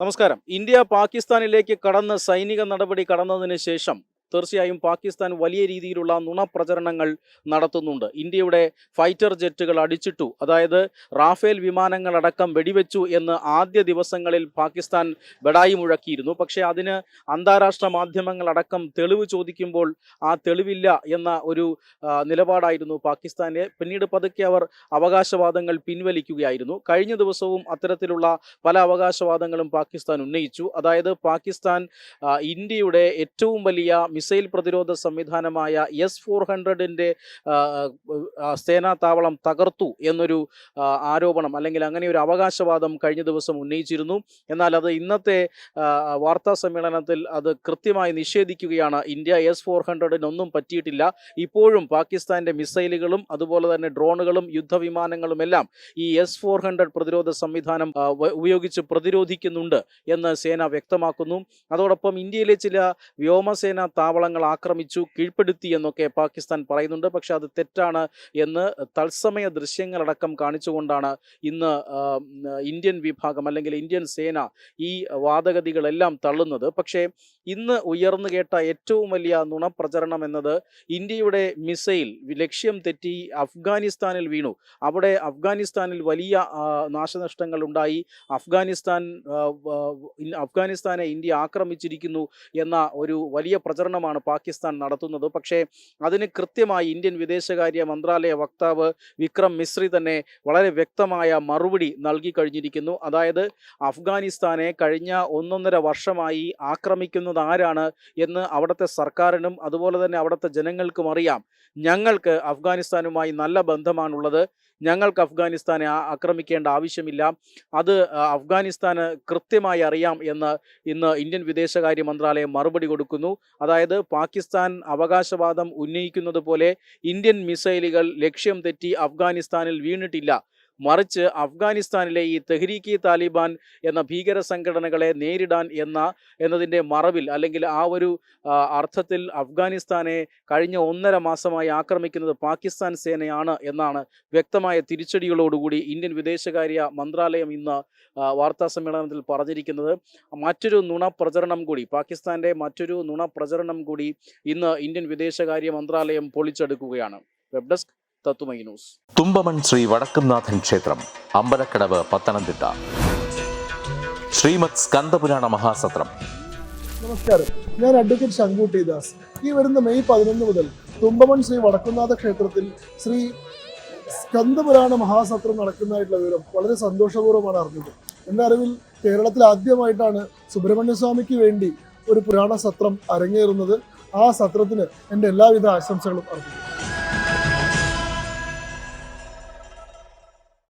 നമസ്കാരം. ഇന്ത്യ പാകിസ്ഥാനിലേക്ക് കടന്ന് സൈനിക നടപടി കടന്നതിന് ശേഷം തീർച്ചയായും പാകിസ്ഥാൻ വലിയ രീതിയിലുള്ള നുണപ്രചരണങ്ങൾ നടത്തുന്നുണ്ട്. ഇന്ത്യയുടെ ഫൈറ്റർ ജെറ്റുകൾ അടിച്ചിട്ടു. അതായത് റാഫേൽ വിമാനങ്ങളടക്കം വെടിവെച്ചു എന്ന് ആദ്യ ദിവസങ്ങളിൽ പാകിസ്ഥാൻ ബെടായി മുഴക്കിയിരുന്നു. പക്ഷേ അതിന് അന്താരാഷ്ട്ര മാധ്യമങ്ങളടക്കം തെളിവ് ചോദിക്കുമ്പോൾ ആ തെളിവില്ല എന്ന ഒരു നിലപാടായിരുന്നു പാകിസ്ഥാന്റെ പിന്നീട് പതുക്കെ അവർ അവകാശവാദങ്ങൾ പിൻവലിക്കുകയായിരുന്നു. കഴിഞ്ഞ ദിവസവും അത്തരത്തിലുള്ള പല അവകാശവാദങ്ങളും പാകിസ്ഥാൻ ഉന്നയിച്ചു. അതായത് പാകിസ്ഥാൻ ഇന്ത്യയുടെ ഏറ്റവും വലിയ മിസൈൽ പ്രതിരോധ സംവിധാനമായ എസ് ഫോർ ഹൺഡ്രഡിന്റെ സേനാ താവളം തകർത്തു എന്നൊരു ആരോപണം അല്ലെങ്കിൽ അങ്ങനെ ഒരു അവകാശവാദം കഴിഞ്ഞ ദിവസം ഉന്നയിച്ചിരുന്നു. എന്നാൽ അത് ഇന്നത്തെ വാർത്താ സമ്മേളനത്തിൽ അത് കൃത്യമായി നിഷേധിക്കുകയാണ്. ഇന്ത്യ എസ് ഫോർ ഹൺഡ്രഡിനൊന്നും പറ്റിയിട്ടില്ല. ഇപ്പോഴും പാകിസ്ഥാന്റെ മിസൈലുകളും അതുപോലെ തന്നെ ഡ്രോണുകളും യുദ്ധവിമാനങ്ങളും എല്ലാം ഈ എസ് ഫോർ ഹൺഡ്രഡ് പ്രതിരോധ സംവിധാനം ഉപയോഗിച്ച് പ്രതിരോധിക്കുന്നുണ്ട് എന്ന് സേന വ്യക്തമാക്കുന്നു. അതോടൊപ്പം ഇന്ത്യയിലെ ചില വ്യോമസേന താവളങ്ങൾ ആക്രമിച്ചു കീഴ്പ്പെടുത്തി എന്നൊക്കെ പാകിസ്ഥാൻ പറയുന്നുണ്ട്. പക്ഷെ അത് തെറ്റാണ് എന്ന് തത്സമയ ദൃശ്യങ്ങളടക്കം കാണിച്ചുകൊണ്ടാണ് ഇന്ന് ഇന്ത്യൻ വിഭാഗം അല്ലെങ്കിൽ ഇന്ത്യൻ സേന ഈ വാദഗതികളെല്ലാം തള്ളുന്നത്. പക്ഷേ ഇന്ന് ഉയർന്നു കേട്ട ഏറ്റവും വലിയ നുണപ്രചരണം എന്നത് ഇന്ത്യയുടെ മിസൈൽ ലക്ഷ്യം തെറ്റി അഫ്ഗാനിസ്ഥാനിൽ വീണു. അവിടെ അഫ്ഗാനിസ്ഥാനിൽ വലിയ നാശനഷ്ടങ്ങൾ ഉണ്ടായി. അഫ്ഗാനിസ്ഥാൻ അഫ്ഗാനിസ്ഥാനെ ഇന്ത്യ ആക്രമിച്ചിരിക്കുന്നു എന്ന ഒരു വലിയ പ്രചരണമാണ് പാകിസ്ഥാൻ നടത്തുന്നത്. പക്ഷേ അതിന് കൃത്യമായി ഇന്ത്യൻ വിദേശകാര്യ മന്ത്രാലയ വക്താവ് വിക്രം മിശ്രി തന്നെ വളരെ വ്യക്തമായ മറുപടി നൽകി കഴിഞ്ഞിരിക്കുന്നു. അതായത് അഫ്ഗാനിസ്ഥാനെ കഴിഞ്ഞ ഒന്നൊന്നര വർഷമായി ആക്രമിക്കുന്നത് ആരാണ് എന്ന് അവിടുത്തെ സർക്കാരിനും അതുപോലെ തന്നെ അവിടുത്തെ ജനങ്ങൾക്കും അറിയാം. ഞങ്ങൾക്ക് അഫ്ഗാനിസ്ഥാനുമായി നല്ല ബന്ധമാണുള്ളത്. ഞങ്ങൾക്ക് അഫ്ഗാനിസ്ഥാനെ ആക്രമിക്കേണ്ട ആവശ്യമില്ല. അത് അഫ്ഗാനിസ്ഥാന് കൃത്യമായി അറിയാം എന്ന് ഇന്ന് ഇന്ത്യൻ വിദേശകാര്യ മന്ത്രാലയം മറുപടി കൊടുക്കുന്നു. അതായത് പാകിസ്ഥാൻ അവകാശവാദം ഉന്നയിക്കുന്നത് പോലെ ഇന്ത്യൻ മിസൈലുകൾ ലക്ഷ്യം തെറ്റി അഫ്ഗാനിസ്ഥാനിൽ വീണിട്ടില്ല. മറിച്ച് അഫ്ഗാനിസ്ഥാനിലെ ഈ തെഹ്രീക്കി താലിബാൻ എന്ന ഭീകര സംഘടനകളെ നേരിടാൻ എന്ന എന്നതിന്റെ മറവിൽ അല്ലെങ്കിൽ ആ ഒരു അർത്ഥത്തിൽ അഫ്ഗാനിസ്ഥാനെ കഴിഞ്ഞ ഒന്നര മാസമായി ആക്രമിക്കുന്നത് പാകിസ്ഥാൻ സേനയാണ് എന്നാണ് വ്യക്തമായ തിരിച്ചടികളോടുകൂടി ഇന്ത്യൻ വിദേശകാര്യ മന്ത്രാലയം ഇന്ന് വാർത്താ സമ്മേളനത്തിൽ പറഞ്ഞിരിക്കുന്നത്. മറ്റൊരു നുണ പ്രചരണം കൂടി പാകിസ്ഥാന്റെ മറ്റൊരു നുണ പ്രചരണം കൂടി ഇന്ന് ഇന്ത്യൻ വിദേശകാര്യ മന്ത്രാലയം പൊളിച്ചെടുക്കുകയാണ്. വെബ് ഡെസ്ക് തത്തുമൈ ന്യൂസ് തുമ്പമൺ ശ്രീ വടക്കുംനാഥൻ ക്ഷേത്രം അമ്പലക്കടവ് പത്തനംതിട്ട. ശ്രീമത് സ്കന്ദപുരാണ മഹാസത്രം. നമസ്കാരം. ഞാൻ അഡ്വക്കേറ്റ് ശങ്കുട്ടി ദാസ്. ഈ വരുന്ന മെയ് പതിനൊന്ന് മുതൽ തുമ്പമൺ ശ്രീ വടക്കുംനാഥ ക്ഷേത്രത്തിൽ ശ്രീ സ്കന്ദപുരാണ മഹാസത്രം നടക്കുന്നതായിട്ടുള്ള വിവരം വളരെ സന്തോഷപൂർവമാണ് അറിഞ്ഞത്. എന്റെ അറിവിൽ കേരളത്തിൽ ആദ്യമായിട്ടാണ് സുബ്രഹ്മണ്യസ്വാമിക്ക് വേണ്ടി ഒരു പുരാണ സത്രം അരങ്ങേറുന്നത്. ആ സത്രത്തിന് എന്റെ എല്ലാവിധ ആശംസകളും അർപ്പിക്കുന്നു.